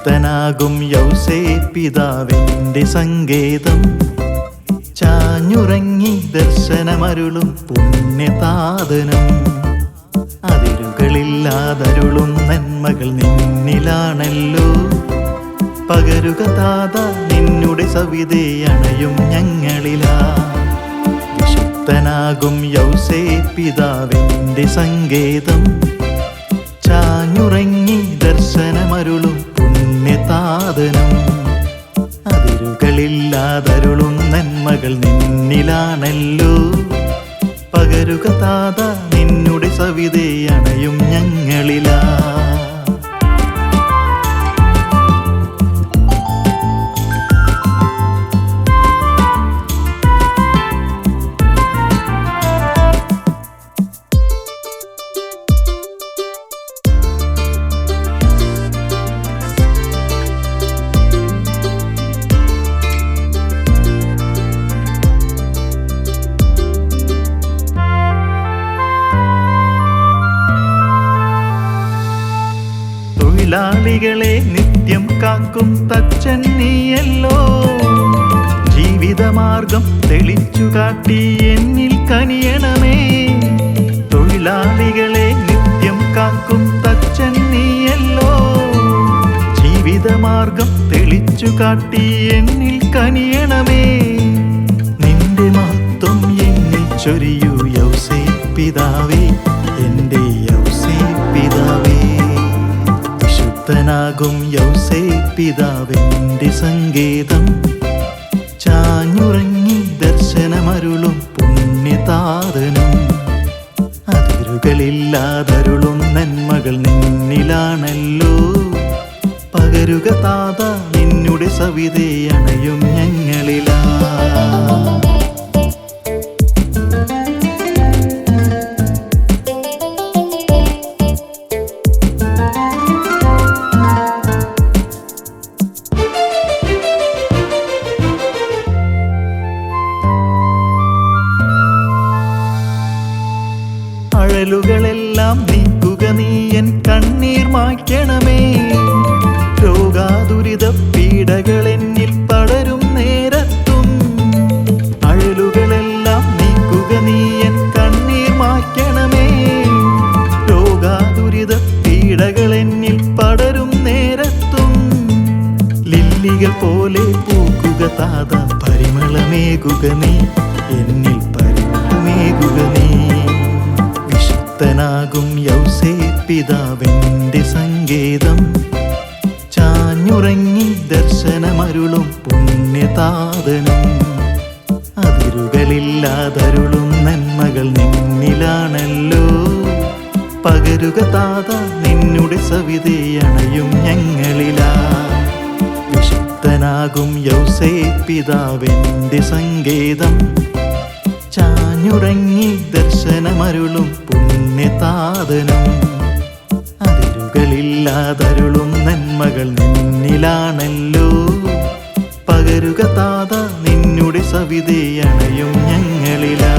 വിശുദ്ധനാകും യൗസേ പിതാവിന്റെ സങ്കേതം. ചാഞ്ഞുറങ്ങി ദർശനമരുളും പുണ്യതാതനം. അതിരുകളില്ലാതരുളും നന്മകൾ നിന്നിലാണല്ലോ. പകരുക താത നിന്നുടെ സവിതേ അണയും ഞങ്ങളിലാ. വിശുദ്ധനാകും യൗസേ പിതാവിന്റെ സങ്കേതം. ചാഞ്ഞുറങ്ങി ദർശനമരുളും പുണ്യതാതനം. അതിരുകളില്ലാതരുളും നന്മകൾ നിന്നിലാണല്ലോ. പകരുക താത നിന്നുടെ സവിതേ അണയും ഞങ്ങളിലാ. തൊഴിലാളികളെ നിത്യം കാക്കും തച്ചൻ നീയല്ലോ. ജീവിതമാർഗം തെളിച്ചു കാട്ടി എന്നിൽ കനിയണമേ. തൊഴിലാളികളെ നിത്യം കാക്കും തച്ചൻ നീയല്ലോ. ജീവിതമാർഗം തെളിച്ചു കാട്ടി എന്നിൽ കനിയണമേ. നിന്റെ മഹത്വം എന്നിൽ ചൊരിയൂ യൗസേ പിതാവേ. വിശുദ്ധനാകും യൗസേ പിതാവിന്റെ സങ്കേതം. ചാഞ്ഞുറങ്ങി ദർശനമരുളും പുണ്യതാതനും. അതിരുകളില്ലാതരുളും നന്മകൾ നിന്നിലാണല്ലോ. പകരുക താത നിന്നുടെ സവിതേ അണയും പരിമളമേകുക നീ എന്നിൽ പരിമളമേകുക നീ വിശുദ്ധനാകും യൗസേ പിതാവിന്റെ സങ്കേതം. ചാഞ്ഞുറങ്ങി ദർശനമരുളും പുണ്യതാതനും. അതിരുകളില്ലാതരുളും നന്മകൾ നിന്നിലാണല്ലോ. പകരുക താത നിന്നുടെ സവിതേ അണയും ഞങ്ങളിലാ. വിശുദ്ധനാകും യൗസേ പിതാവിന്റെ സങ്കേതം. ചാഞ്ഞുറങ്ങി ദർശനമരുളും പുണ്യതാതനം. അതിരുകളില്ലാതരുളും നന്മകൾ നിന്നിലാണല്ലോ. പകരുക താത നിന്നുടെ സവിതേ അണയും ഞങ്ങളിലാ.